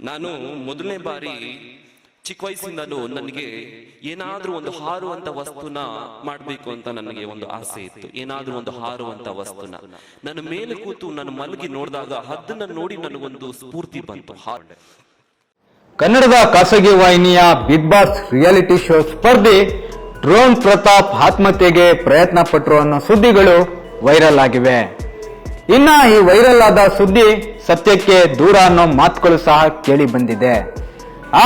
ನಾನು ಮೊದಲನೇ ಬಾರಿ ಚಿಕ್ಕ ವಯಸ್ಸಿಂದಲೂ ನನಗೆ ಏನಾದ್ರೂ ಒಂದು ಹಾರುವಂತ ವಸ್ತುನ ಮಾಡಬೇಕು ಅಂತ ನನಗೆ ಒಂದು ಆಸೆ ಇತ್ತು. ಏನಾದ್ರೂ ಒಂದು ಹಾರುವಂತ ವಸ್ತುನ. ನನ್ನ ಮೇಲೆ ಕೂತು ನಾನು ಮಲಗಿ ನೋಡಿದಾಗ ಅದನ್ನ ನೋಡಿ ನನಗೊಂದು ಸ್ಫೂರ್ತಿ ಬಂತು. ಹಾರ್ ಕನ್ನಡದ ಖಾಸಗಿ ವಾಹಿನಿಯ ಬಿಗ್ ಬಾಸ್ ರಿಯಾಲಿಟಿ ಶೋ ಸ್ಪರ್ಧೆ ಡ್ರೋನ್ ಪ್ರತಾಪ್ ಆತ್ಮಹತ್ಯೆಗೆ ಪ್ರಯತ್ನ ಪಟ್ಟರು ಅನ್ನೋ ಸುದ್ದಿಗಳು ವೈರಲ್ ಆಗಿವೆ. ಇನ್ನ ಈ ವೈರಲ್ ಆದ ಸುದ್ದಿ ಸತ್ಯಕ್ಕೆ ದೂರ ಅನ್ನೋ ಮಾತುಗಳು ಸಹ ಕೇಳಿ ಬಂದಿದೆ.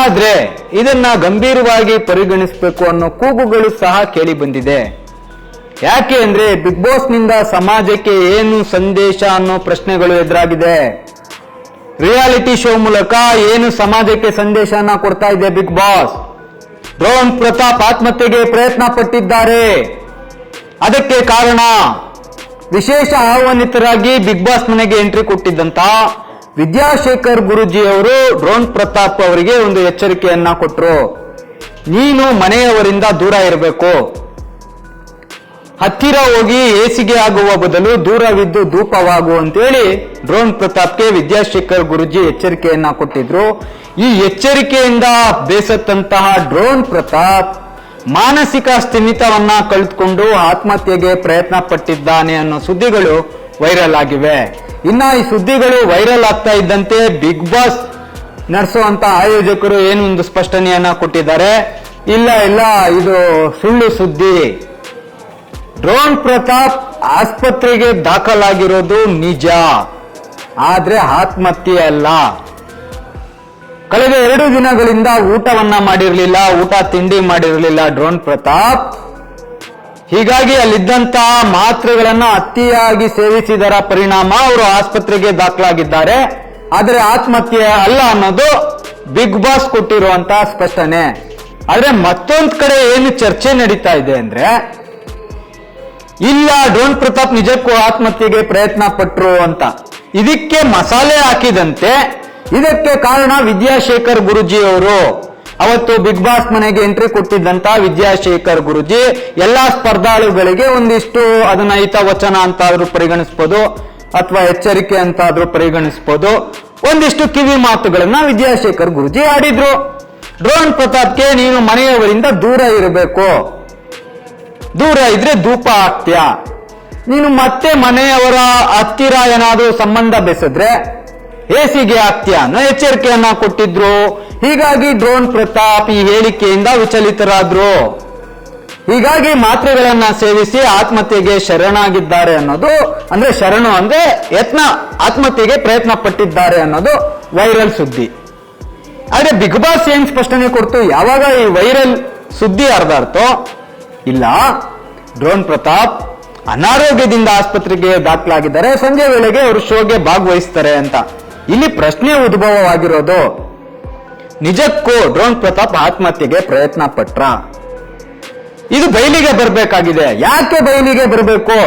ಆದ್ರೆ ಇದನ್ನ ಗಂಭೀರವಾಗಿ ಪರಿಗಣಿಸಬೇಕು ಅನ್ನೋ ಕೂಗುಗಳು ಸಹ ಕೇಳಿ ಬಂದಿದೆ. ಯಾಕೆ ಅಂದ್ರೆ ಬಿಗ್ ಬಾಸ್ನಿಂದ ಸಮಾಜಕ್ಕೆ ಏನು ಸಂದೇಶ ಅನ್ನೋ ಪ್ರಶ್ನೆಗಳು ಎದುರಾಗಿದೆ. ರಿಯಾಲಿಟಿ ಶೋ ಮೂಲಕ ಏನು ಸಮಾಜಕ್ಕೆ ಸಂದೇಶನ ಕೊಡ್ತಾ ಇದೆ ಬಿಗ್ ಬಾಸ್ ರೋಹನ್ ಪ್ರತಾಪ್ ಆತ್ಮಹತ್ಯೆಗೆ ಪ್ರಯತ್ನ ಪಟ್ಟಿದ್ದಾರೆ ಅದಕ್ಕೆ ಕಾರಣ ವಿಶೇಷ ಆಹ್ವಾನಿತರಾಗಿ ಬಿಗ್ ಬಾಸ್ ಮನೆಗೆ ಎಂಟ್ರಿ ಕೊಟ್ಟಿದ್ದಂತ ವಿದ್ಯಾಶೇಖರ್ ಗುರುಜಿ ಅವರು ಡ್ರೋನ್ ಪ್ರತಾಪ್ ಅವರಿಗೆ ಒಂದು ಎಚ್ಚರಿಕೆಯನ್ನ ಕೊಟ್ಟರು ನೀನು ಮನೆಯವರಿಂದ ದೂರ ಇರಬೇಕು. ಹತ್ತಿರ ಹೋಗಿ ಏಸಿಗೆ ಆಗುವ ಬದಲು ದೂರವಿದ್ದು ಧೂಪವಾಗು ಅಂತೇಳಿ ಡ್ರೋನ್ ಪ್ರತಾಪ್ಗೆ ವಿದ್ಯಾಶೇಖರ್ ಗುರುಜಿ ಎಚ್ಚರಿಕೆಯನ್ನ ಕೊಟ್ಟಿದ್ರು. ಈ ಎಚ್ಚರಿಕೆಯಿಂದ ಬೇಸತ್ತಂತಹ ಡ್ರೋನ್ ಪ್ರತಾಪ್ ಮಾನಸಿಕ ಸ್ಥಿಮಿತವನ್ನ ಕಳೆದುಕೊಂಡು ಆತ್ಮಹತ್ಯೆಗೆ ಪ್ರಯತ್ನ ಪಟ್ಟಿದ್ದಾನೆ ಅನ್ನೋ ಸುದ್ದಿಗಳು ವೈರಲ್ ಆಗಿವೆ. ಇನ್ನ ಈ ಸುದ್ದಿಗಳು ವೈರಲ್ ಆಗ್ತಾ ಇದ್ದಂತೆ ಬಿಗ್ ಬಾಸ್ ನಡೆಸುವಂತ ಆಯೋಜಕರು ಏನು ಒಂದು ಸ್ಪಷ್ಟನೆಯನ್ನ ಕೊಟ್ಟಿದ್ದಾರೆ. ಇಲ್ಲ ಇಲ್ಲ, ಇದು ಸುಳ್ಳು ಸುದ್ದಿ. ಡ್ರೋನ್ ಪ್ರತಾಪ್ ಆಸ್ಪತ್ರೆಗೆ ದಾಖಲಾಗಿರೋದು ನಿಜ. ಆದ್ರೆ ಆತ್ಮಹತ್ಯೆ ಅಲ್ಲ. ಕಳೆದ ಎರಡು ದಿನಗಳಿಂದ ಊಟವನ್ನ ಮಾಡಿರಲಿಲ್ಲ, ಊಟ ತಿಂಡಿ ಮಾಡಿರಲಿಲ್ಲ ಡ್ರೋನ್ ಪ್ರತಾಪ್. ಹೀಗಾಗಿ ಅಲ್ಲಿದ್ದಂತಹ ಮಾತ್ರೆಗಳನ್ನ ಅತಿಯಾಗಿ ಸೇವಿಸಿದರ ಪರಿಣಾಮ ಅವರು ಆಸ್ಪತ್ರೆಗೆ ದಾಖಲಾಗಿದ್ದಾರೆ. ಆದರೆ ಆತ್ಮಹತ್ಯೆ ಅಲ್ಲ ಅನ್ನೋದು ಬಿಗ್ ಬಾಸ್ ಕೊಟ್ಟಿರುವಂತಹ ಸ್ಪಷ್ಟನೆ. ಆದ್ರೆ ಮತ್ತೊಂದ್ ಕಡೆ ಏನು ಚರ್ಚೆ ನಡೀತಾ ಇದೆ ಅಂದ್ರೆ, ಇಲ್ಲ ಡ್ರೋನ್ ಪ್ರತಾಪ್ ನಿಜಕ್ಕೂ ಆತ್ಮಹತ್ಯೆಗೆ ಪ್ರಯತ್ನ ಪಟ್ರು ಅಂತ. ಇದಕ್ಕೆ ಮಸಾಲೆ ಹಾಕಿದಂತೆ ಇದಕ್ಕೆ ಕಾರಣ ವಿದ್ಯಾಶೇಖರ್ ಗುರುಜಿ ಅವರು ಅವತ್ತು ಬಿಗ್ ಬಾಸ್ ಮನೆಗೆ ಎಂಟ್ರಿ ಕೊಟ್ಟಿದ್ದಂತ ವಿದ್ಯಾಶೇಖರ್ ಗುರುಜಿ, ಎಲ್ಲಾ ಸ್ಪರ್ಧಾಳುಗಳಿಗೆ ಒಂದಿಷ್ಟು ಅದನ್ನ ಹಿತವಚನ ಅಂತಾದ್ರೂ ಪರಿಗಣಿಸಬಹುದು ಅಥವಾ ಎಚ್ಚರಿಕೆ ಅಂತಾದ್ರೂ ಪರಿಗಣಿಸಬಹುದು ಒಂದಿಷ್ಟು ಕಿವಿ ಮಾತುಗಳನ್ನ ವಿದ್ಯಾಶೇಖರ್ ಗುರುಜಿ ಆಡಿದ್ರು. ಡ್ರೋನ್ ಪ್ರತಾಪ್ಗೆ ನೀನು ಮನೆಯವರಿಂದ ದೂರ ಇರಬೇಕು. ದೂರ ಇದ್ರೆ ಧೂಪ ಆಗ್ತೀಯ? ನೀನು ಮತ್ತೆ ಮನೆಯವರ ಹತ್ತಿರ ಏನಾದರೂ ಸಂಬಂಧ ಬೆಸೆದ್ರೆ ಏಸಿಗೆ ಹಾಕ್ತ್ಯ ಅನ್ನೋ ಎಚ್ಚರಿಕೆಯನ್ನ ಕೊಟ್ಟಿದ್ರು. ಹೀಗಾಗಿ ಡ್ರೋನ್ ಪ್ರತಾಪ್ ಈ ಹೇಳಿಕೆಯಿಂದ ವಿಚಲಿತರಾದ್ರು. ಹೀಗಾಗಿ ಮಾತ್ರೆಗಳನ್ನ ಸೇವಿಸಿ ಆತ್ಮಹತ್ಯೆಗೆ ಶರಣಾಗಿದ್ದಾರೆ ಅನ್ನೋದು, ಅಂದ್ರೆ ಶರಣು ಅಂದ್ರೆ ಯತ್ನ, ಆತ್ಮಹತ್ಯೆಗೆ ಪ್ರಯತ್ನ ಪಟ್ಟಿದ್ದಾರೆ ಅನ್ನೋದು ವೈರಲ್ ಸುದ್ದಿ. ಆದ್ರೆ ಬಿಗ್ ಬಾಸ್ ಏನ್ ಸ್ಪಷ್ಟನೆ ಕೊಡ್ತು? ಯಾವಾಗ ಈ ವೈರಲ್ ಸುದ್ದಿ ಅರ್ಧಾರ್ಥೋ ಇಲ್ಲ. ಡ್ರೋನ್ ಪ್ರತಾಪ್ ಅನಾರೋಗ್ಯದಿಂದ ಆಸ್ಪತ್ರೆಗೆ ದಾಖಲಾಗಿದ್ದಾರೆ. ಸಂಜೆ ವೇಳೆಗೆ ಅವರು ಶೋಗೆ ಭಾಗವಹಿಸ್ತಾರೆ ಅಂತ. ಇಲ್ಲಿ ಪ್ರಶ್ನೆ ಉದ್ಭವವಾಗಿರೋದು, ನಿಜಕ್ಕೂ ಡ್ರೋನ್ ಪ್ರತಾಪ್ ಆತ್ಮಹತ್ಯೆಗೆ ಪ್ರಯತ್ನ ಪಟ್ರ? ಇದು ಬೈಲಿಗೆ ಬರಬೇಕಾಗಿದೆ. ಯಾಕೆ ಬೈಲಿಗೆ ಬರಬೇಕು?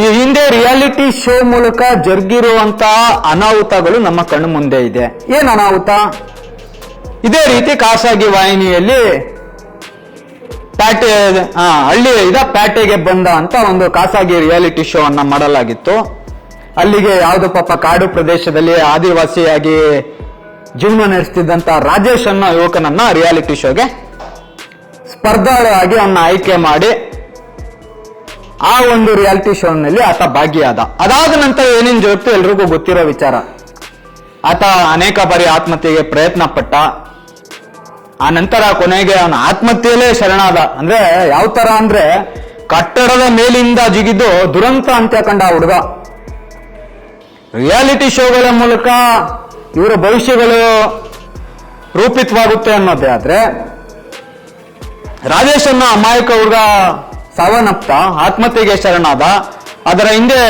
ಈ ಹಿಂದೆ ರಿಯಾಲಿಟಿ ಶೋ ಮೂಲಕ ಜರುಗಿರುವಂತಹ ಅನಾಹುತಗಳು ನಮ್ಮ ಕಣ್ಣು ಮುಂದೆ ಇದೆ. ಏನು ಅನಾಹುತ? ಇದೇ ರೀತಿ ಖಾಸಗಿ ವಾಹಿನಿಯಲ್ಲಿ ಪ್ಯಾಟೆ ಹಳ್ಳಿ ಇದ ಪ್ಯಾಟೆಗೆ ಬಂದ ಅಂತ ಒಂದು ಖಾಸಗಿ ರಿಯಾಲಿಟಿ ಶೋ ಅನ್ನ ಮಾಡಲಾಗಿತ್ತು. ಅಲ್ಲಿಗೆ ಯಾವ್ದು ಪಾಪ ಕಾಡು ಪ್ರದೇಶದಲ್ಲಿ ಆದಿವಾಸಿಯಾಗಿ ಜೀವನ ನಡೆಸ್ತಿದ್ದಂತ ರಾಜೇಶ್ ಅನ್ನೋ ಯುವಕನನ್ನ ರಿಯಾಲಿಟಿ ಶೋಗೆ ಸ್ಪರ್ಧಾಳಾಗಿ ಅವನ್ನ ಆಯ್ಕೆ ಮಾಡಿ ಆ ಒಂದು ರಿಯಾಲಿಟಿ ಶೋನಲ್ಲಿ ಆತ ಭಾಗಿಯಾದ. ಅದಾದ ನಂತರ ಏನೇನ್ ಜೊತೆ ಎಲ್ರಿಗೂ ಗೊತ್ತಿರೋ ವಿಚಾರ. ಆತ ಅನೇಕ ಬಾರಿ ಆತ್ಮಹತ್ಯೆಗೆ ಪ್ರಯತ್ನ ಪಟ್ಟ ಆ ನಂತರ ಕೊನೆಗೆ ಅವನ ಆತ್ಮಹತ್ಯೆಯಲ್ಲೇ ಶರಣಾದ. ಅಂದ್ರೆ ಯಾವ ತರ ಅಂದ್ರೆ ಕಟ್ಟಡದ ಮೇಲಿಂದ ಜಿಗಿದು ದುರಂತ ಅಂತ್ಯ ಕಂಡ ಹುಡುಗ. ರಿಯಾಲಿಟಿ ಶೋಗಳ ಮೂಲಕ ಇವರ ಭವಿಷ್ಯಗಳು ರೂಪಿತವಾಗುತ್ತೆ ಅನ್ನೋದೇ ಆದ್ರೆ, ರಾಜೇಶ್ ಅನ್ನೋ ಅಮಾಯಕ ಹುಡುಗ ಸಾವನ್ನಪ್ಪ, ಆತ್ಮಹತ್ಯೆಗೆ ಶರಣಾದ, ಅದರ ಹಿಂದೆ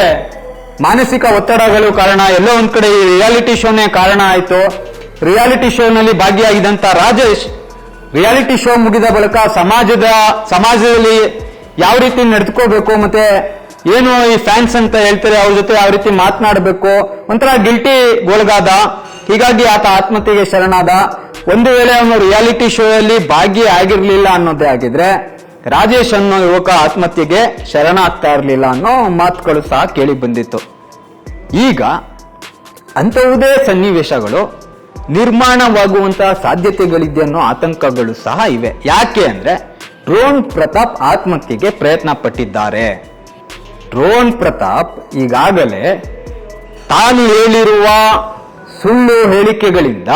ಮಾನಸಿಕ ಒತ್ತಡಗಳು ಕಾರಣ, ಎಲ್ಲೋ ಒಂದ್ ಕಡೆ ಈ ರಿಯಾಲಿಟಿ ಶೋನೇ ಕಾರಣ ಆಯ್ತು. ರಿಯಾಲಿಟಿ ಶೋನಲ್ಲಿ ಭಾಗಿಯಾಗಿದ್ದಂತ ರಾಜೇಶ್ ರಿಯಾಲಿಟಿ ಶೋ ಮುಗಿದ ಬಳಿಕ ಸಮಾಜದ, ಸಮಾಜದಲ್ಲಿ ಯಾವ ರೀತಿ ನಡೆದುಕೋಬೇಕು ಮತ್ತೆ ಏನು ಈ ಫ್ಯಾನ್ಸ್ ಅಂತ ಹೇಳ್ತಾರೆ, ಅವ್ರ ಜೊತೆ ಯಾವ ರೀತಿ ಮಾತನಾಡಬೇಕು? ಒಂಥರ ಗಿಲ್ಟಿ ಒಳಗಾದ ಹೀಗಾಗಿ ಆತ ಆತ್ಮಹತ್ಯೆಗೆ ಶರಣಾದ. ಒಂದು ವೇಳೆ ಅವನು ರಿಯಾಲಿಟಿ ಶೋ ಅಲ್ಲಿ ಭಾಗಿ ಆಗಿರ್ಲಿಲ್ಲ ಅನ್ನೋದೇ ಆಗಿದ್ರೆ, ರಾಜೇಶ್ ಅನ್ನೋ ಯುವಕ ಆತ್ಮಹತ್ಯೆಗೆ ಶರಣಾಗ್ತಾ ಇರಲಿಲ್ಲ ಅನ್ನೋ ಮಾತುಗಳು ಸಹ ಕೇಳಿ ಬಂದಿತ್ತು. ಈಗ ಅಂತಹುದೇ ಸನ್ನಿವೇಶಗಳು, ನಿರ್ಮಾಣವಾಗುವಂತಹ ಸಾಧ್ಯತೆಗಳಿದೆ ಅನ್ನೋ ಆತಂಕಗಳು ಸಹ ಇವೆ. ಯಾಕೆ ಅಂದ್ರೆ, ಡ್ರೋನ್ ಪ್ರತಾಪ್ ಆತ್ಮಹತ್ಯೆಗೆ ಪ್ರಯತ್ನ ಪಟ್ಟಿದ್ದಾರೆ ಡ್ರೋನ್ ಪ್ರತಾಪ್ ಈಗಾಗಲೇ ತಾನು ಹೇಳಿರುವ ಸುಳ್ಳು ಹೇಳಿಕೆಗಳಿಂದ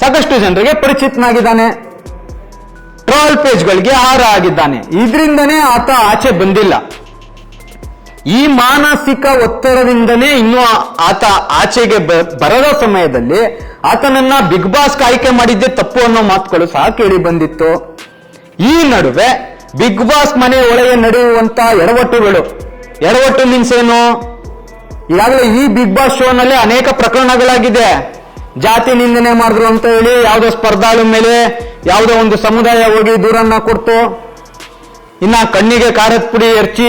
ಸಾಕಷ್ಟು ಜನರಿಗೆ ಪರಿಚಿತನಾಗಿದ್ದಾನೆ. ಟ್ರೋಲ್ ಪೇಜ್ಗಳಿಗೆ ಆಹಾರ ಆಗಿದ್ದಾನೆ. ಇದರಿಂದನೇ ಆತ ಆಚೆ ಬಂದಿಲ್ಲ. ಈ ಮಾನಸಿಕ ಒತ್ತಡದಿಂದನೇ ಇನ್ನೂ ಆತ ಆಚೆಗೆ ಬರದ ಸಮಯದಲ್ಲಿ ಆತನನ್ನ ಬಿಗ್ ಬಾಸ್ ಆಯ್ಕೆ ಮಾಡಿದ್ದೆ ತಪ್ಪು ಅನ್ನೋ ಮಾತುಗಳು ಸಹ ಕೇಳಿ ಬಂದಿತ್ತು. ಈ ನಡುವೆ ಬಿಗ್ ಬಾಸ್ ಮನೆ ಒಳಗೆ ನಡೆಯುವಂತ ಎಡವಟ್ಟುಗಳು. ಎಡವಟ್ಟು ಮೀನ್ಸ್ ಏನು? ಈಗಾಗಲೇ ಈ ಬಿಗ್ ಬಾಸ್ ಶೋನಲ್ಲಿ ಅನೇಕ ಪ್ರಕರಣಗಳಾಗಿದೆ. ಜಾತಿ ನಿಂದನೆ ಮಾಡಿದ್ರು ಅಂತ ಹೇಳಿ, ಯಾವುದೋ ಸ್ಪರ್ಧಾಳು ಮೇಲೆ ಯಾವುದೋ ಒಂದು ಸಮುದಾಯ ಹೋಗಿ ದೂರನ್ನ ಕೊಡ್ತು. ಇನ್ನ ಕಣ್ಣಿಗೆ ಕಾರದ ಪುಡಿ ಎರಚಿ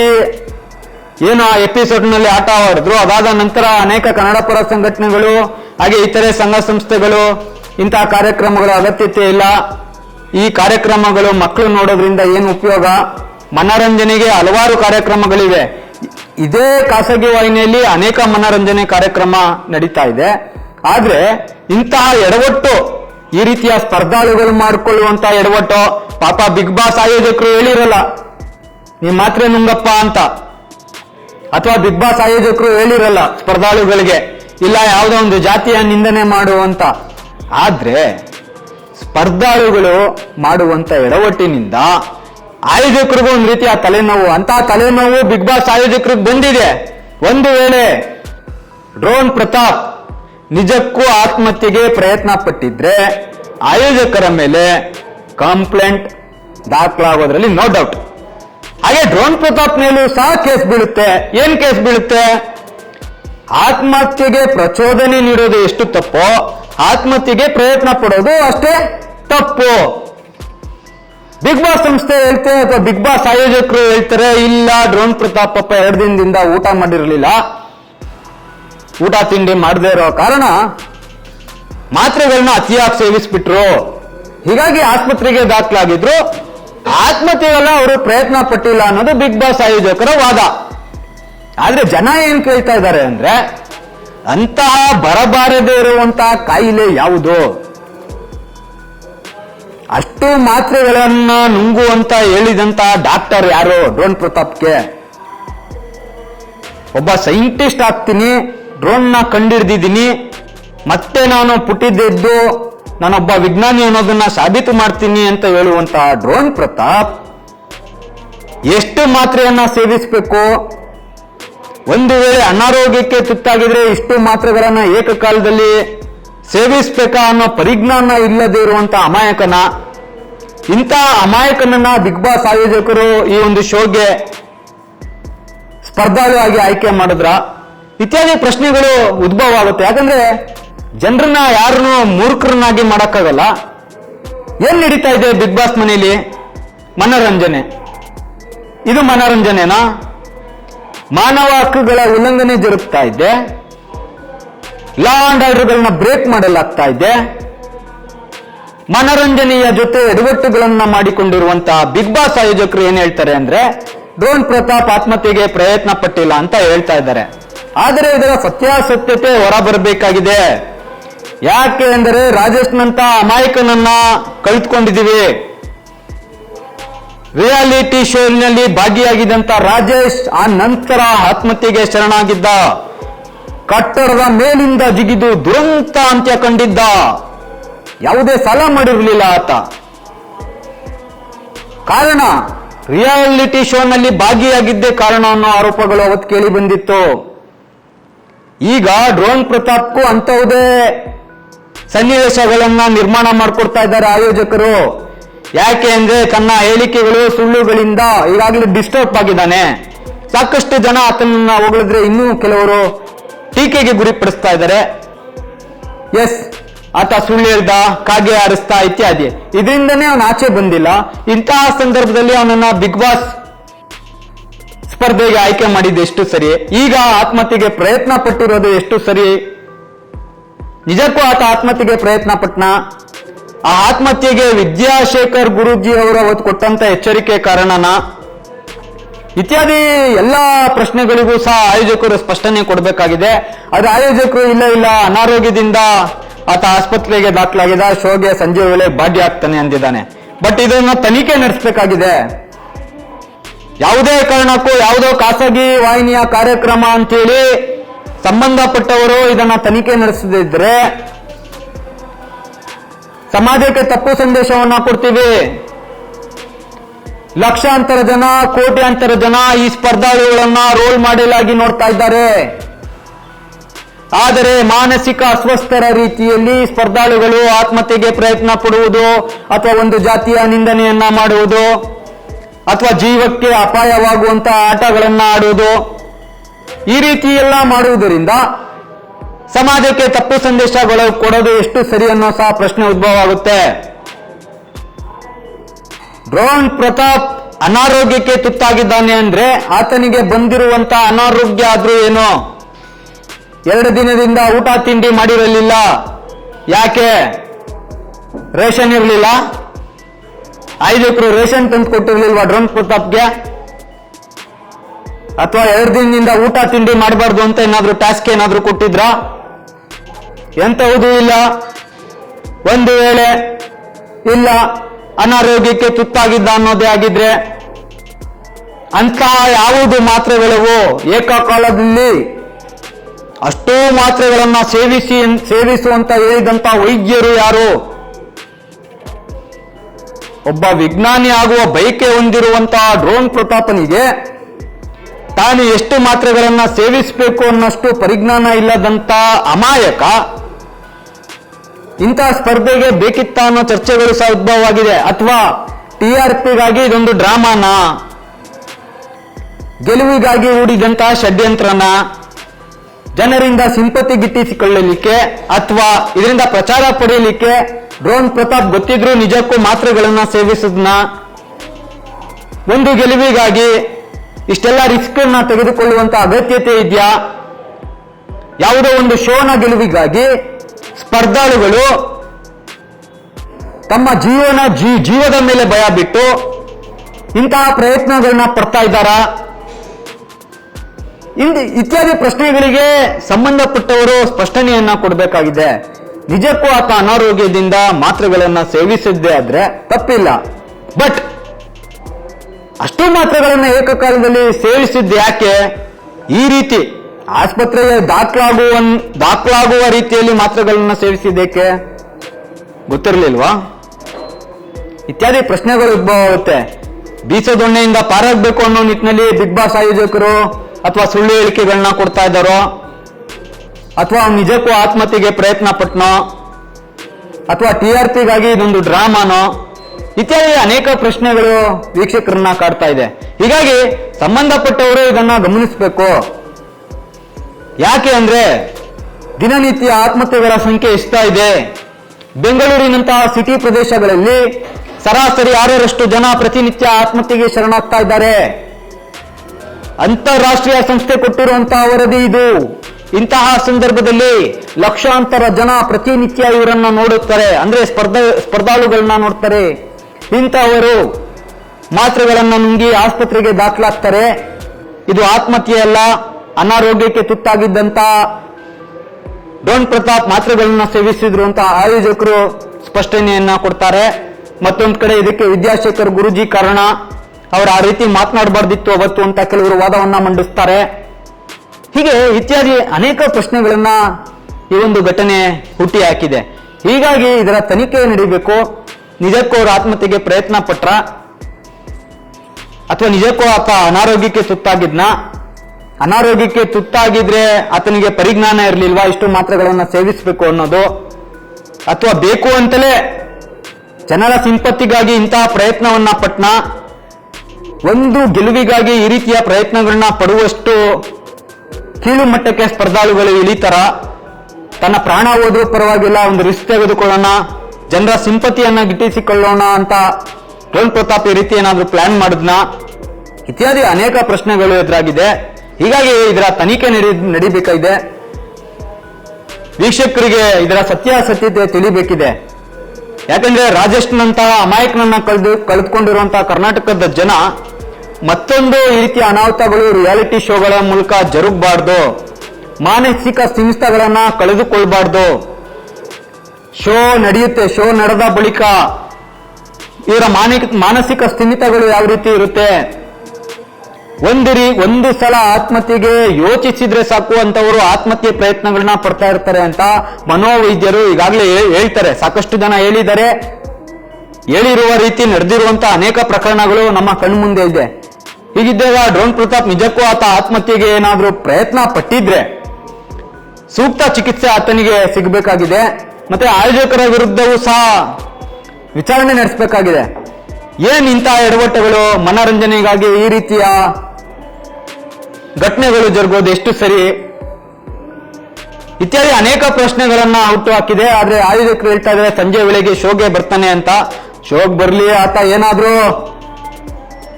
ಏನು ಆ ಎಪಿಸೋಡ್ನಲ್ಲಿ ಆಟ ಆಡಿದ್ರು. ಅದಾದ ನಂತರ ಅನೇಕ ಕನ್ನಡ ಪರ ಸಂಘಟನೆಗಳು, ಹಾಗೆ ಇತರೆ ಸಂಘ ಸಂಸ್ಥೆಗಳು ಇಂತಹ ಕಾರ್ಯಕ್ರಮಗಳ ಅಗತ್ಯತೆ ಇಲ್ಲ. ಈ ಕಾರ್ಯಕ್ರಮಗಳು ಮಕ್ಕಳು ನೋಡೋದ್ರಿಂದ ಏನು ಉಪಯೋಗ? ಮನರಂಜನೆಗೆ ಹಲವಾರು ಕಾರ್ಯಕ್ರಮಗಳಿವೆ. ಇದೇ ಖಾಸಗಿ ವಾಹಿನಿಯಲ್ಲಿ ಅನೇಕ ಮನರಂಜನೆ ಕಾರ್ಯಕ್ರಮ ನಡೀತಾ ಇದೆ. ಆದ್ರೆ ಇಂತಹ ಎಡವಟ್ಟು, ಈ ರೀತಿಯ ಸ್ಪರ್ಧಾಳುಗಳು ಮಾಡಿಕೊಳ್ಳುವಂತ ಎಡವಟ್ಟು ಪಾಪ ಬಿಗ್ ಬಾಸ್ ಆಯೋಜಕರು ಹೇಳಿರಲ್ಲ, ನೀ ಮಾತ್ರ ನುಂಗಪ್ಪ ಅಂತ. ಅಥವಾ ಬಿಗ್ ಬಾಸ್ ಆಯೋಜಕರು ಹೇಳಿರಲ್ಲ ಸ್ಪರ್ಧಾಳುಗಳಿಗೆ, ಇಲ್ಲ, ಯಾವುದೋ ಒಂದು ಜಾತಿಯ ನಿಂದನೆ ಮಾಡು ಅಂತ. ಆದ್ರೆ ಸ್ಪರ್ಧಾಳುಗಳು ಮಾಡುವಂತ ಎಡವಟ್ಟಿನಿಂದ ಆಯೋಜಕರಿಗೂ ಒಂದು ರೀತಿಯ ತಲೆನೋವು ಅಂತ ತಲೆನೋವು ಬಿಗ್ ಬಾಸ್ ಆಯೋಜಕರಿಗೆ ಬಂದಿದೆ. ಒಂದು ವೇಳೆ ಡ್ರೋನ್ ಪ್ರತಾಪ್ ನಿಜಕ್ಕೂ ಆತ್ಮಹತ್ಯೆಗೆ ಪ್ರಯತ್ನ ಪಟ್ಟಿದ್ರೆ ಆಯೋಜಕರ ಮೇಲೆ ಕಂಪ್ಲೇಂಟ್ ದಾಖಲಾಗೋದ್ರಲ್ಲಿ ನೋ ಡೌಟ್ ಹಾಗೆ ಡ್ರೋನ್ ಪ್ರತಾಪ್ ಮೇಲೂ ಸಹ ಕೇಸ್ ಬೀಳುತ್ತೆ. ಏನ್ ಕೇಸ್ ಬೀಳುತ್ತೆ? ಆತ್ಮಹತ್ಯೆಗೆ ಪ್ರಚೋದನೆ ನೀಡೋದು ಎಷ್ಟು ತಪ್ಪೋ, ಆತ್ಮಹತ್ಯೆಗೆ ಪ್ರಯತ್ನ ಪಡೋದು ಅಷ್ಟೇ. ತಪ್ಪು. ಬಿಗ್ ಬಾಸ್ ಸಂಸ್ಥೆ ಹೇಳ್ತೇನೆ ಅಥವಾ ಬಿಗ್ ಬಾಸ್ ಆಯೋಜಕರು ಹೇಳ್ತಾರೆ, ಇಲ್ಲ, ಡ್ರೋನ್ ಪ್ರತಾಪ್ ಪಪ್ಪ ಎರಡು ದಿನದಿಂದ ಊಟ ಮಾಡಿರಲಿಲ್ಲ. ಊಟ ತಿಂಡಿ ಮಾಡದೇ ಇರೋ ಕಾರಣ ಮಾತ್ರೆಗಳನ್ನ ಅತಿಯಾಗಿ ಸೇವಿಸ್ಬಿಟ್ರು. ಹೀಗಾಗಿ ಆಸ್ಪತ್ರೆಗೆ ದಾಖಲಾಗಿದ್ರು. ಆತ್ಮಹತ್ಯೆಗೆಲ್ಲ ಅವರು ಪ್ರಯತ್ನ ಪಟ್ಟಿಲ್ಲ ಅನ್ನೋದು ಬಿಗ್ ಬಾಸ್ ಆಯೋಜಕರ ವಾದ. ಆದ್ರೆ ಜನ ಏನ್ ಕೇಳ್ತಾ ಇದ್ದಾರೆ ಅಂದ್ರೆ ಅಂತಹ ಬರಬಾರದೇ ಇರುವಂತಹ ಕಾಯಿಲೆ ಯಾವುದು? ಅಷ್ಟು ಮಾತ್ರೆಗಳನ್ನ ನುಂಗುವಂತ ಹೇಳಿದಂತ ಡಾಕ್ಟರ್ ಯಾರು? ಡ್ರೋನ್ ಪ್ರತಾಪ್ಗೆ. ಒಬ್ಬ ಸೈಂಟಿಸ್ಟ್ ಆಗ್ತೀನಿ, ಡ್ರೋನ್ನ ಕಂಡಿಡ್ದಿದ್ದೀನಿ. ಮತ್ತೆ ನಾನು ಪುಟ್ಟಿದ್ದೆದ್ದು ನಾನೊಬ್ಬ ವಿಜ್ಞಾನಿ ಅನ್ನೋದನ್ನ ಸಾಬೀತು ಮಾಡ್ತೀನಿ ಅಂತ ಹೇಳುವಂತ ಡ್ರೋನ್ ಪ್ರತಾಪ್. ಎಷ್ಟು ಮಾತ್ರೆಯನ್ನ ಸೇವಿಸಬೇಕು? ಒಂದು ವೇಳೆ ಅನಾರೋಗ್ಯಕ್ಕೆ ತುತ್ತಾಗಿದ್ರೆ ಇಷ್ಟು ಮಾತ್ರೆಗಳನ್ನ ಏಕಕಾಲದಲ್ಲಿ ಸೇವಿಸಬೇಕಾ ಅನ್ನೋ ಪರಿಜ್ಞಾನ ಇಲ್ಲದೆ ಇರುವಂತ ಅಮಾಯಕನ, ಇಂಥ ಅಮಾಯಕನನ್ನ ಬಿಗ್ ಬಾಸ್ ಆಯೋಜಕರು ಈ ಒಂದು ಶೋಗೆ ಸ್ಪರ್ಧಾಳುವಾಗಿ ಆಯ್ಕೆ ಮಾಡಿದ್ರ ಇತ್ಯಾದಿ ಪ್ರಶ್ನೆಗಳು ಉದ್ಭವ ಆಗುತ್ತೆ ಯಾಕಂದ್ರೆ ಜನರನ್ನ ಯಾರನ್ನು ಮೂರ್ಖರನ್ನಾಗಿ ಮಾಡಕ್ಕಾಗಲ್ಲ. ಏನ್ ನಡೀತಾ ಇದೆ ಬಿಗ್ ಬಾಸ್ ಮನೆಯಲ್ಲಿ? ಮನೋರಂಜನೆ. ಇದು ಮನೋರಂಜನೆನಾ? ಮಾನವ ಹಕ್ಕುಗಳ ಉಲ್ಲಂಘನೆ ಜರುಗ್ತಾ ಇದೆ. ಲಾ ಅಂಡ್ ಆರ್ಡರ್ಗಳನ್ನ ಬ್ರೇಕ್ ಮಾಡಲಾಗ್ತಾ ಇದೆ. ಮನರಂಜನೆಯ ಜೊತೆ ಎಡವಟ್ಟುಗಳನ್ನ ಮಾಡಿಕೊಂಡಿರುವಂತಹ ಬಿಗ್ ಬಾಸ್ ಆಯೋಜಕರು ಏನ್ ಹೇಳ್ತಾರೆ ಅಂದ್ರೆ, ಡ್ರೋನ್ ಪ್ರತಾಪ್ ಆತ್ಮಹತ್ಯೆಗೆ ಪ್ರಯತ್ನ ಪಟ್ಟಿಲ್ಲ ಅಂತ ಹೇಳ್ತಾ ಇದ್ದಾರೆ. ಆದರೆ ಇದರ ಸತ್ಯಾಸತ್ಯತೆ ಹೊರಬರಬೇಕಾಗಿದೆ. ಯಾಕೆ ಅಂದರೆ ರಾಜೇಶ್ನಂತ ಅಮಾಯಕನನ್ನ ಕಳೆದುಕೊಂಡಿದ್ದೀವಿ ರಿಯಾಲಿಟಿ ಶೋನಲ್ಲಿ ಭಾಗಿಯಾಗಿದ್ದಂತ ರಾಜೇಶ್ ಆ ನಂತರ ಆತ್ಮಹತ್ಯೆಗೆ ಶರಣಾಗಿದ್ದ. ಕಟ್ಟಡದ ಮೇಲಿಂದ ಜಿಗಿದು ದುರಂತ ಅಂತ್ಯ ಕಂಡಿದ್ದ. ಯಾವುದೇ ಸಲ ಮಾಡಿರಲಿಲ್ಲ ಆತ. ಕಾರಣ, ರಿಯಾಲಿಟಿ ಶೋನಲ್ಲಿ ಭಾಗಿಯಾಗಿದ್ದೇ ಕಾರಣ ಅನ್ನೋ ಆರೋಪಗಳು ಅವತ್ತು ಕೇಳಿ ಬಂದಿತ್ತು. ಈಗ ಡ್ರೋನ್ ಪ್ರತಾಪ್ಗೂ ಅಂತವುದೇ ಸನ್ನಿವೇಶಗಳನ್ನ ನಿರ್ಮಾಣ ಮಾಡಿಕೊಡ್ತಾ ಇದ್ದಾರೆ ಆಯೋಜಕರು. ಯಾಕೆ ಅಂದ್ರೆ ತನ್ನ ಹೇಳಿಕೆಗಳು ಸುಳ್ಳುಗಳಿಂದ ಈಗಾಗಲೇ ಡಿಸ್ಟರ್ಬ್ ಆಗಿದ್ದಾನೆ. ಸಾಕಷ್ಟು ಜನ ಆತನನ್ನ ಹೊಗಳಿದ್ರೆ ಇನ್ನೂ ಕೆಲವರು ಟೀಕೆಗೆ ಗುರಿಪಡಿಸ್ತಾ ಇದ್ದಾರೆ. ಎಸ್, ಆತ ಸುಳ್ಳು ಹೇಳ್ದ, ಕಾಗೆ ಆರಿಸ್ತಾ ಇತ್ಯಾದಿ. ಇದರಿಂದನೇ ಅವನು ಆಚೆ ಬಂದಿಲ್ಲ. ಇಂತಹ ಸಂದರ್ಭದಲ್ಲಿ ಅವನನ್ನ ಬಿಗ್ ಬಾಸ್ ಸ್ಪರ್ಧೆಗೆ ಆಯ್ಕೆ ಮಾಡಿದ್ದು ಎಷ್ಟು ಸರಿ? ಈಗ ಆತ್ಮಹತ್ಯೆಗೆ ಪ್ರಯತ್ನ ಪಟ್ಟಿರೋದು ಎಷ್ಟು ಸರಿ? ನಿಜಕ್ಕೂ ಆತ ಆತ್ಮಹತ್ಯೆಗೆ ಪ್ರಯತ್ನ ಪಟ್ನ? ಆ ಆತ್ಮಹತ್ಯೆಗೆ ವಿದ್ಯಾಶೇಖರ್ ಗುರುಜಿ ಅವರು ಅವತ್ತು ಕೊಟ್ಟಂತ ಎಚ್ಚರಿಕೆ ಕಾರಣನ? ಇತ್ಯಾದಿ ಎಲ್ಲಾ ಪ್ರಶ್ನೆಗಳಿಗೂ ಸಹ ಆಯೋಜಕರು ಸ್ಪಷ್ಟನೆ ಕೊಡಬೇಕಾಗಿದೆ. ಅದು ಆಯೋಜಕರು ಇಲ್ಲ ಇಲ್ಲ, ಅನಾರೋಗ್ಯದಿಂದ ಆತ ಆಸ್ಪತ್ರೆಗೆ ದಾಖಲಾಗಿದ ಶೋಗೆ ಸಂಜೆ ವೇಳೆ ಭಾಗಿಯಾಗ್ತಾನೆ ಅಂದಿದ್ದಾನೆ ಬಟ್ ಇದನ್ನ ತನಿಖೆ ನಡೆಸಬೇಕಾಗಿದೆ. ಯಾವುದೇ ಕಾರಣಕ್ಕೂ ಯಾವುದೋ ಖಾಸಗಿ ವಾಹಿನಿಯ ಕಾರ್ಯಕ್ರಮ ಅಂತೇಳಿ ಸಂಬಂಧಪಟ್ಟವರು ಇದನ್ನ ತನಿಖೆ ನಡೆಸದಿದ್ರೆ ಸಮಾಜಕ್ಕೆ ತಪ್ಪು ಸಂದೇಶವನ್ನ ಕೊಡ್ತೀವಿ. ಲಕ್ಷಾಂತರ ಜನ, ಕೋಟ್ಯಾಂತರ ಜನ ಈ ಸ್ಪರ್ಧಾಳುಗಳನ್ನ ರೋಲ್ ಮಾಡೆಲ್ ಆಗಿ ನೋಡ್ತಾ ಇದ್ದಾರೆ. ಆದರೆ ಮಾನಸಿಕ ಅಸ್ವಸ್ಥರ ರೀತಿಯಲ್ಲಿ ಸ್ಪರ್ಧಾಳುಗಳು ಆತ್ಮಹತ್ಯೆಗೆ ಪ್ರಯತ್ನ ಪಡುವುದು ಅಥವಾ ಒಂದು ಜಾತಿಯ ನಿಂದನೆಯನ್ನ ಮಾಡುವುದು ಅಥವಾ ಜೀವಕ್ಕೆ ಅಪಾಯವಾಗುವಂತ ಆಟಗಳನ್ನ ಆಡುವುದು ಈ ರೀತಿ ಎಲ್ಲ ಮಾಡುವುದರಿಂದ ಸಮಾಜಕ್ಕೆ ತಪ್ಪು ಸಂದೇಶಗಳು ಕೊಡೋದು ಎಷ್ಟು ಸರಿ ಅನ್ನೋ ಸಹ ಪ್ರಶ್ನೆ ಉದ್ಭವ ಆಗುತ್ತೆ. ಡ್ರೋನ್ ಪ್ರತಾಪ್ ಅನಾರೋಗ್ಯಕ್ಕೆ ತುತ್ತಾಗಿದ್ದಾನೆ ಅಂದ್ರೆ ಆತನಿಗೆ ಬಂದಿರುವಂತ ಅನಾರೋಗ್ಯ ಆದ್ರೂ ಏನು? ಎರಡು ದಿನದಿಂದ ಊಟ ತಿಂಡಿ ಮಾಡಿರಲಿಲ್ಲ. ಯಾಕೆ? ರೇಷನ್ ಇರಲಿಲ್ಲ. ಐದಕ್ಕರು ರೇಷನ್ ತಂದು ಕೊಟ್ಟಿರ್ಲಿಲ್ವಾ ಡ್ರೋನ್ ಪ್ರತಾಪ್ಗೆ? ಅಥವಾ ಎರಡು ದಿನದಿಂದ ಊಟ ತಿಂಡಿ ಮಾಡಬಾರ್ದು ಅಂತ ಏನಾದ್ರೂ ಟಾಸ್ಕ್ ಏನಾದ್ರೂ ಕೊಟ್ಟಿದ್ರ? ಎಂತಹುದು ಇಲ್ಲ. ಒಂದು ವೇಳೆ ಇಲ್ಲ. ಅನಾರೋಗ್ಯಕ್ಕೆ ತುತ್ತಾಗಿದ್ದ ಅನ್ನೋದೇ ಆಗಿದ್ರೆ ಅಂತಹ ಯಾವುದು ಮಾತ್ರೆಗಳಿವು ಏಕಕಾಲದಲ್ಲಿ ಅಷ್ಟೂ ಮಾತ್ರೆಗಳನ್ನ ಸೇವಿಸಿ ಸೇವಿಸುವಂತ ಹೇಳಿದಂತ ವೈದ್ಯರು ಯಾರು? ಒಬ್ಬ ವಿಜ್ಞಾನಿ ಆಗುವ ಬಯಕೆ ಹೊಂದಿರುವಂತಹ ಡ್ರೋನ್ ಪ್ರತಾಪನಿಗೆ ತಾನು ಎಷ್ಟು ಮಾತ್ರೆಗಳನ್ನ ಸೇವಿಸಬೇಕು ಅನ್ನಷ್ಟು ಪರಿಜ್ಞಾನ ಇಲ್ಲದಂತ ಅಮಾಯಕ. ಇಂತಹ ಸ್ಪರ್ಧೆಗೆ ಬೇಕಿತ್ತ ಅನ್ನೋ ಚರ್ಚೆಗಳು ಸಹ ಉದ್ಭವವಾಗಿದೆ ಅಥವಾ ಟಿ ಆರ್ ಪಿಗಾಗಿ ಇದೊಂದು ಡ್ರಾಮಾನ? ಗೆಲುವಿಗಾಗಿ ಹೂಡಿದಂತಹ ಷಡ್ಯಂತ್ರನ ಜನರಿಂದ ಸಿಂಪತಿ ಗಿಟ್ಟಿಸಿಕೊಳ್ಳಲಿಕ್ಕೆ ಅಥವಾ ಇದರಿಂದ ಪ್ರಚಾರ ಪಡೆಯಲಿಕ್ಕೆ ಡ್ರೋನ್ ಪ್ರತಾಪ್ ಗೊತ್ತಿದ್ರು ನಿಜಕ್ಕೂ ಮಾತ್ರೆಗಳನ್ನ ಸೇವಿಸೋದನ್ನ ಒಂದು ಗೆಲುವಿಗಾಗಿ ಇಷ್ಟೆಲ್ಲ ರಿಸ್ಕ್ ಅನ್ನ ತೆಗೆದುಕೊಳ್ಳುವಂತ ಅಗತ್ಯತೆ ಇದೆಯಾ? ಯಾವುದೋ ಒಂದು ಶೋನ ಗೆಲುವಿಗಾಗಿ ಸ್ಪರ್ಧಾಳುಗಳು ತಮ್ಮ ಜೀವನ ಜೀ ಜೀವದ ಮೇಲೆ ಭಯ ಬಿಟ್ಟು ಇಂತಹ ಪ್ರಯತ್ನಗಳನ್ನ ಪಡ್ತಾ ಇದ್ದಾರಾ? ಇಂದು ಇತ್ಯಾದಿ ಪ್ರಶ್ನೆಗಳಿಗೆ ಸಂಬಂಧಪಟ್ಟವರು ಸ್ಪಷ್ಟನೆಯನ್ನ ಕೊಡಬೇಕಾಗಿದೆ. ನಿಜಕ್ಕೂ ಆತ ಅನಾರೋಗ್ಯದಿಂದ ಮಾತ್ರೆಗಳನ್ನ ಸೇವಿಸಿದ್ದೇ ಆದ್ರೆ ತಪ್ಪಿಲ್ಲ. ಬಟ್ ಅಷ್ಟು ಮಾತ್ರೆಗಳನ್ನ ಏಕಕಾಲದಲ್ಲಿ ಸೇವಿಸಿದ್ದು ಯಾಕೆ? ಈ ರೀತಿ ಆಸ್ಪತ್ರೆಗೆ ದಾಖಲಾಗುವ ದಾಖಲಾಗುವ ರೀತಿಯಲ್ಲಿ ಮಾತ್ರೆಗಳನ್ನು ಸೇವಿಸಿದ್ದೇಕೆ? ಗೊತ್ತಿರಲಿಲ್ವಾ? ಇತ್ಯಾದಿ ಪ್ರಶ್ನೆಗಳು ಉದ್ಭವ ಆಗುತ್ತೆ ಬೀಸದೊಣ್ಣೆಯಿಂದ ಪಾರಾಗಬೇಕು ಅನ್ನೋ ನಿಟ್ಟಿನಲ್ಲಿ ಬಿಗ್ ಬಾಸ್ ಆಯೋಜಕರು ಅಥವಾ ಸುಳ್ಳು ಹೇಳಿಕೆಗಳನ್ನ ಕೊಡ್ತಾ ಇದ್ದಾರೋ? ಅಥವಾ ನಿಜಕ್ಕೂ ಆತ್ಮಹತ್ಯೆಗೆ ಪ್ರಯತ್ನ ಪಟ್ನೋ ಅಥವಾ ಟಿ ಆರ್ ಪಿಗಾಗಿ ಇದೊಂದು ಡ್ರಾಮಾನೋ? ಇತ್ಯಾದಿ ಅನೇಕ ಪ್ರಶ್ನೆಗಳು ವೀಕ್ಷಕರನ್ನ ಕಾಡ್ತಾ ಇದೆ. ಹೀಗಾಗಿ ಸಂಬಂಧಪಟ್ಟವರು ಇದನ್ನ ಗಮನಿಸಬೇಕು. ಯಾಕೆ ಅಂದ್ರೆ ದಿನನಿತ್ಯ ಆತ್ಮಹತ್ಯೆಗಳ ಸಂಖ್ಯೆ ಎಷ್ಟಾ ಇದೆ ಬೆಂಗಳೂರಿನಂತಹ ಸಿಟಿ ಪ್ರದೇಶಗಳಲ್ಲಿ ಸರಾಸರಿ ಆರರಷ್ಟು ಜನ ಪ್ರತಿನಿತ್ಯ ಆತ್ಮಹತ್ಯೆಗೆ ಶರಣಾಗ್ತಾ ಇದ್ದಾರೆ. ಅಂತಾರಾಷ್ಟ್ರೀಯ ಸಂಸ್ಥೆ ಕೊಟ್ಟಿರುವಂತಹ ವರದಿ ಇದು. ಇಂತಹ ಸಂದರ್ಭದಲ್ಲಿ ಲಕ್ಷಾಂತರ ಜನ ಪ್ರತಿನಿತ್ಯ ಇವರನ್ನ ನೋಡುತ್ತಾರೆ. ಅಂದ್ರೆ ಸ್ಪರ್ಧ, ಸ್ಪರ್ಧಾಳುಗಳನ್ನ ನೋಡ್ತಾರೆ. ಇಂತಹವರು ಮಾತ್ರೆಗಳನ್ನ ನುಂಗಿ ಆಸ್ಪತ್ರೆಗೆ ದಾಖಲಾಗ್ತಾರೆ. ಇದು ಆತ್ಮಹತ್ಯೆ ಅಲ್ಲ. ಅನಾರೋಗ್ಯಕ್ಕೆ ತುತ್ತಾಗಿದ್ದಂತ ಡೋನ್ ಪ್ರತಾಪ್ ಮಾತ್ರೆಗಳನ್ನ ಸೇವಿಸಿದ್ರು ಅಂತ ಆಯೋಜಕರು ಸ್ಪಷ್ಟನೆಯನ್ನ ಕೊಡ್ತಾರೆ. ಮತ್ತೊಂದು ಕಡೆ ಇದಕ್ಕೆ ವಿದ್ಯಾಶೇಖರ್ ಗುರುಜಿ ಕಾರಣ, ಅವರು ಆ ರೀತಿ ಮಾತನಾಡಬಾರ್ದಿತ್ತು ಅವತ್ತು ಅಂತ ಕೆಲವರು ವಾದವನ್ನ ಮಂಡಿಸ್ತಾರೆ. ಹೀಗೆ ಇತ್ಯಾದಿ ಅನೇಕ ಪ್ರಶ್ನೆಗಳನ್ನ ಈ ಒಂದು ಘಟನೆ ಹುಟ್ಟಿ ಹಾಕಿದೆ. ಹೀಗಾಗಿ ಇದರ ತನಿಖೆ ನಡೀಬೇಕು. ನಿಜಕ್ಕೂ ಅವರು ಆತ್ಮಹತ್ಯೆಗೆ ಪ್ರಯತ್ನ ಪಟ್ರ ಅಥವಾ ನಿಜಕ್ಕೂ ಆತ ಅನಾರೋಗ್ಯಕ್ಕೆ ತುತ್ತಾಗಿದ್ನ? ಅನಾರೋಗ್ಯಕ್ಕೆ ತುತ್ತಾಗಿದ್ರೆ ಆತನಿಗೆ ಪರಿಜ್ಞಾನ ಇರಲಿಲ್ವಾ? ಇಷ್ಟು ಮಾತ್ರೆಗಳನ್ನು ಸೇವಿಸಬೇಕು ಅನ್ನೋದು. ಅಥವಾ ಬೇಕು ಅಂತಲೇ ಜನರ ಸಿಂಪತ್ತಿಗಾಗಿ ಇಂತಹ ಪ್ರಯತ್ನವನ್ನ ಪಟ್ನ ಒಂದು ಗೆಲುವಿಗಾಗಿ ಈ ರೀತಿಯ ಪ್ರಯತ್ನಗಳನ್ನ ಪಡುವಷ್ಟು ಕೀಳು ಮಟ್ಟಕ್ಕೆ ಸ್ಪರ್ಧಾಳುಗಳು ಇಳಿತಾರ. ತನ್ನ ಪ್ರಾಣ ಓದುವ ಪರವಾಗಿಲ್ಲ, ಒಂದು ರಿಸ್ಕ್ ತೆಗೆದುಕೊಳ್ಳೋಣ, ಜನರ ಸಿಂಪತಿಯನ್ನ ಗಿಟ್ಟಿಸಿಕೊಳ್ಳೋಣ ಅಂತ ಟೋಲ್ ಪ್ರತಾಪ್ ಈ ರೀತಿ ಏನಾದ್ರೂ ಪ್ಲಾನ್ ಮಾಡಿದ್ನ? ಇತ್ಯಾದಿ ಅನೇಕ ಪ್ರಶ್ನೆಗಳು ಎದುರಾಗಿದೆ. ಹೀಗಾಗಿ ಇದರ ತನಿಖೆ ನಡಿ, ನಡಿಬೇಕಾಗಿದೆ. ವೀಕ್ಷಕರಿಗೆ ಇದರ ಸತ್ಯಾಸತ್ಯತೆ ತಿಳಿಬೇಕಿದೆ. ಯಾಕಂದ್ರೆ ರಾಜೇಶ್ನಂತಹ ಅಮಾಯಕನನ್ನ ಕಳೆದು ಕಳೆದುಕೊಂಡಿರುವಂತಹ ಕರ್ನಾಟಕದ ಜನ ಮತ್ತೊಂದು ಈ ರೀತಿಯ ಅನಾಹುತಗಳು ರಿಯಾಲಿಟಿ ಶೋಗಳ ಮೂಲಕ ಜರುಗಬಾರ್ದು. ಮಾನಸಿಕ ಸಿಂಸ್ಥೆಗಳನ್ನ ಕಳೆದುಕೊಳ್ಬಾರ್ದು. ಶೋ ನಡೆಯುತ್ತೆ ಶೋ ನಡೆದ ಬಳಿಕ ಇವರ ಮಾನಸಿಕ ಸ್ಥಿಮಿತಗಳು ಯಾವ ರೀತಿ ಇರುತ್ತೆ? ಒಂದು ರೀ, ಒಂದು ಸಲ ಆತ್ಮಹತ್ಯೆಗೆ ಯೋಚಿಸಿದ್ರೆ ಸಾಕು ಅಂತವರು ಆತ್ಮಹತ್ಯೆ ಪ್ರಯತ್ನಗಳನ್ನ ಪಡ್ತಾ ಇರ್ತಾರೆ ಅಂತ ಮನೋವೈದ್ಯರು ಈಗಾಗಲೇ ಹೇಳ್ತಾರೆ. ಸಾಕಷ್ಟು ಜನ ಹೇಳಿದ್ದಾರೆ. ಹೇಳಿರುವ ರೀತಿ ನಡೆದಿರುವಂತ ಅನೇಕ ಪ್ರಕರಣಗಳು ನಮ್ಮ ಕಣ್ಮುಂದೆ ಇದೆ. ಹೀಗಿದ್ದಾಗ ಡ್ರೋನ್ ಪ್ರತಾಪ್ ನಿಜಕ್ಕೂ ಆತ ಆತ್ಮಹತ್ಯೆಗೆ ಏನಾದರೂ ಪ್ರಯತ್ನ ಪಟ್ಟಿದ್ರೆ ಸೂಕ್ತ ಚಿಕಿತ್ಸೆ ಆತನಿಗೆ ಸಿಗಬೇಕಾಗಿದೆ. ಮತ್ತೆ ಆಯೋಜಕರ ವಿರುದ್ಧವೂ ಸಹ ವಿಚಾರಣೆ ನಡೆಸಬೇಕಾಗಿದೆ. ಏನ್ ಇಂತಹ ಎಡವಟ್ಟುಗಳು ಮನರಂಜನೆಗಾಗಿ ಈ ರೀತಿಯ ಘಟನೆಗಳು ಜರುಗೋದು ಎಷ್ಟು ಸರಿ? ಇತ್ಯಾದಿ ಅನೇಕ ಪ್ರಶ್ನೆಗಳನ್ನ ಹುಟ್ಟುಹಾಕಿದೆ ಆದ್ರೆ ಆಯೋಜಕರು ಹೇಳ್ತಾ ಇದ್ದಾರೆ, ಸಂಜೆ ವೇಳೆಗೆ ಶೋಗೆ ಬರ್ತಾನೆ ಅಂತ. ಶೋಗ್ ಬರ್ಲಿ, ಆತ ಏನಾದ್ರೂ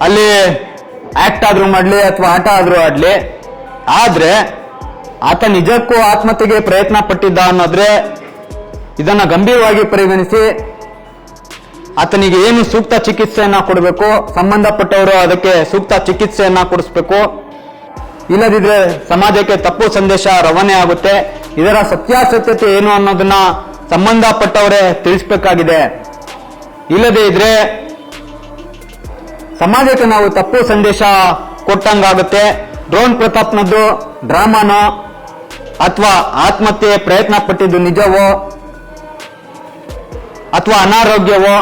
ಅಲ್ಲಿ ಆಕ್ಟ್ ಆದ್ರೂ ಮಾಡ್ಲಿ ಅಥವಾ ಆಟ ಆದ್ರೂ ಆಡ್ಲಿ. ಆದ್ರೆ ಆತ ನಿಜಕ್ಕೂ ಆತ್ಮಹತ್ಯೆಗೆ ಪ್ರಯತ್ನ ಪಟ್ಟಿದ್ದ ಅನ್ನೋದ್ರೆ ಇದನ್ನ ಗಂಭೀರವಾಗಿ ಪರಿಗಣಿಸಿ ಆತನಿಗೆ ಏನು ಸೂಕ್ತ ಚಿಕಿತ್ಸೆಯನ್ನ ಕೊಡಬೇಕು, ಸಂಬಂಧಪಟ್ಟವರು ಅದಕ್ಕೆ ಸೂಕ್ತ ಚಿಕಿತ್ಸೆಯನ್ನ ಕೊಡಿಸ್ಬೇಕು. ಇಲ್ಲದಿದ್ರೆ ಸಮಾಜಕ್ಕೆ ತಪ್ಪು ಸಂದೇಶ ರವಾನೆ ಆಗುತ್ತೆ. ಇದರ ಸತ್ಯಾಸತ್ಯತೆ ಏನು ಅನ್ನೋದನ್ನ ಸಂಬಂಧಪಟ್ಟವರೇ ತಿಳಿಸ್ಬೇಕಾಗಿದೆ. ಇಲ್ಲದೇ ಇದ್ರೆ ಸಮಾಜಕ್ಕೆ ನಾವು ತಪ್ಪು ಸಂದೇಶ ಕೊಟ್ಟಂಗಾಗುತ್ತೆ. ಡ್ರೋನ್ ಪ್ರತಾಪ್ನದ್ದು ಡ್ರಾಮಾನೋ ಅಥವಾ ಆತ್ಮಹತ್ಯೆ ಪ್ರಯತ್ನ ಪಟ್ಟಿದ್ದು ನಿಜವೋ ಅಥವಾ ಅನಾರೋಗ್ಯವೋ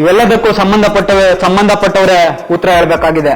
ಇವೆಲ್ಲದಕ್ಕೂ ಸಂಬಂಧಪಟ್ಟವೇ ಸಂಬಂಧಪಟ್ಟವರೇ ಉತ್ತರ ಹೇಳಬೇಕಾಗಿದೆ.